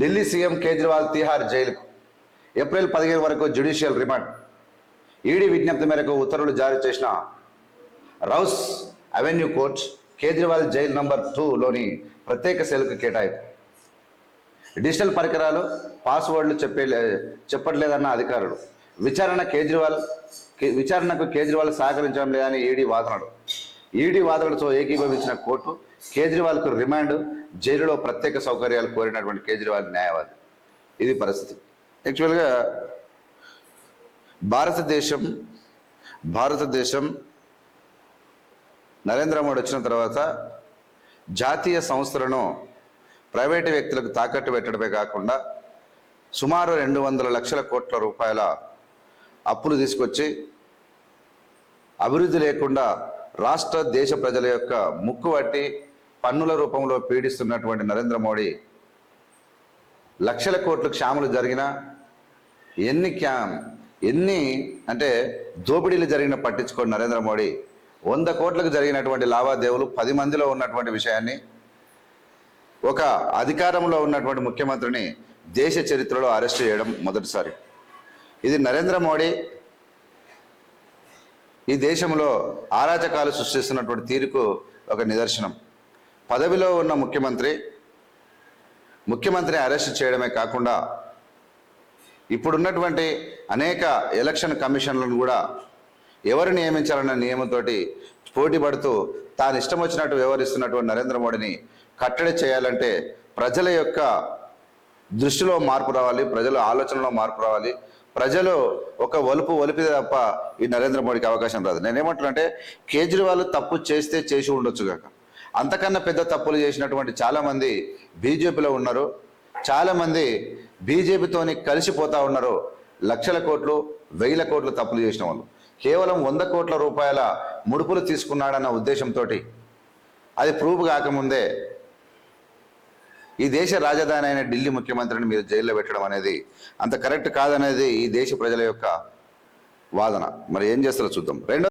Delhi CM Kejriwal Tihar జైలుకు April పదిహేను వరకు జ్యుడిషియల్ రిమాండ్. ఈడీ విజ్ఞప్తి మేరకు ఉత్తర్వులు జారీ చేసిన Rouse Avenue court Kejriwal jail number టూలోని ప్రత్యేక సెల్కు కేటాయింపు. డిజిటల్ పరికరాలు పాస్వర్డ్లు చెప్పే చెప్పట్లేదన్న అధికారులు. విచారణ కేజ్రీవాల్ విచారణకు కేజ్రీవాల్ సహకరించడం లేదని ఈడీ వాదనలు. ఈడీ వాదనలతో ఏకీభవించిన కోర్టు కేజ్రీవాల్కు రిమాండ్ జైలులో ప్రత్యేక సౌకర్యాలు కోరినటువంటి కేజ్రీవాల్ న్యాయవాది. ఇది పరిస్థితి. యాక్చువల్గా భారతదేశం భారతదేశం నరేంద్ర మోడీ వచ్చిన తర్వాత జాతీయ సంస్థలను ప్రైవేటు వ్యక్తులకు తాకట్టు పెట్టడమే కాకుండా సుమారు రెండు వందల లక్షల కోట్ల రూపాయల అప్పులు తీసుకొచ్చి అభివృద్ధి లేకుండా రాష్ట్ర దేశ ప్రజల యొక్క ముక్కు పట్టి పన్నుల రూపంలో పీడిస్తున్నటువంటి నరేంద్ర మోడీ. లక్షల కోట్లు క్షాములు జరిగినా ఎన్ని క్యా ఎన్ని అంటే దోపిడీలు జరిగిన పట్టించుకోండి నరేంద్ర మోడీ. వంద కోట్లకు జరిగినటువంటి లావాదేవీలు పది మందిలో ఉన్నటువంటి విషయాన్ని ఒక అధికారంలో ఉన్నటువంటి ముఖ్యమంత్రిని దేశ చరిత్రలో అరెస్ట్ చేయడం మొదటిసారి. ఇది నరేంద్ర మోడీ ఈ దేశంలో ఆరాచకాలు సృష్టిస్తున్నటువంటి తీరుకు ఒక నిదర్శనం. పదవిలో ఉన్న ముఖ్యమంత్రి ముఖ్యమంత్రిని అరెస్ట్ చేయడమే కాకుండా ఇప్పుడున్నటువంటి అనేక ఎలక్షన్ కమిషన్లను కూడా ఎవరు నియమించాలన్న నియమంతో పోటీ పడుతూ తాను ఇష్టం వచ్చినట్టు వ్యవహరిస్తున్నటువంటి నరేంద్ర మోడీని కట్టడి చేయాలంటే ప్రజల యొక్క దృష్టిలో మార్పు రావాలి ప్రజల ఆలోచనలో మార్పు రావాలి ప్రజలు ఒక ఒలుపు ఒలిపితే తప్ప ఈ నరేంద్ర మోడీకి అవకాశం రాదు. నేనేమంటున్నానంటే కేజ్రీవాల్ తప్పు చేస్తే చేసి ఉండొచ్చు కాక. అంతకన్నా పెద్ద తప్పులు చేసినటువంటి చాలామంది బీజేపీలో ఉన్నారు. చాలామంది బీజేపీతోని కలిసిపోతా ఉన్నారు. లక్షల కోట్లు వేల కోట్లు తప్పులు చేసిన వాళ్ళు. కేవలం వంద కోట్ల రూపాయల ముడుపులు తీసుకున్నాడన్న ఉద్దేశంతో అది ప్రూఫ్ కాకముందే ఈ దేశ రాజధాని అయిన ఢిల్లీ ముఖ్యమంత్రిని మీరు జైల్లో పెట్టడం అనేది అంత కరెక్ట్ కాదనేది ఈ దేశ ప్రజల యొక్క వాదన. మరి ఏం చేస్తారో చూద్దాం. రెండో